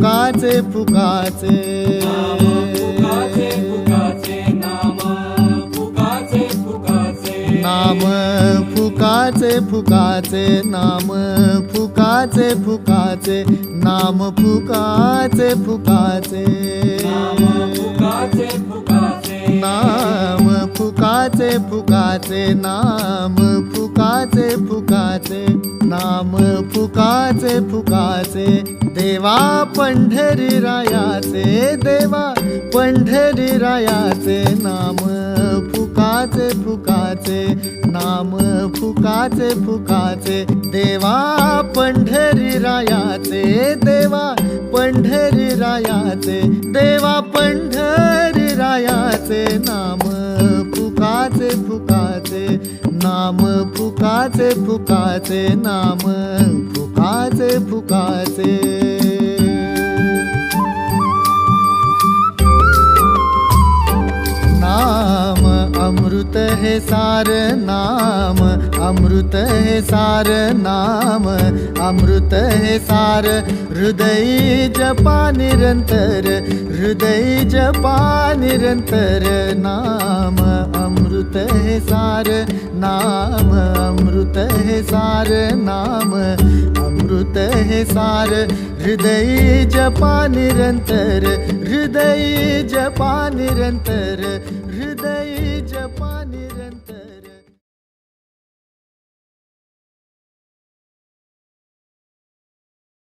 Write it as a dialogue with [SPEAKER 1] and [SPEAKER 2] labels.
[SPEAKER 1] फुकाचे
[SPEAKER 2] फुकाचे. नाम फुकाचे फुकाचे
[SPEAKER 1] नाम फुकाचे फुकाचे. नाम फुकाचे फुकाचे. नाम फुकाचे फुकाचे नाम फुकाचे फुकाचे नाम फुकाचे फुकाचे देवा पंढरी रायाचे देवा पंढरी रायाचे नाम फुकाचे फुकाचे नाम फुकाचे फुकाचे देवा पंढरी रायाचे देवा पंढरी रायाचे देवा पंढरी फुकाचे नाम फुकाचे फुकाचे नाम फुकाचे फुकाचे नाम अमृत हे सार नाम अमृत हे सार नाम अमृत हे सार हृदय जपा निरंतर हृदय जपा निरंतर नाम अमृत है सार नाम अमृत है सार नाम अमृत है सार। हृदय जपा निरंतर हृदय जपा निरंतर हृदय जपा निरंतर।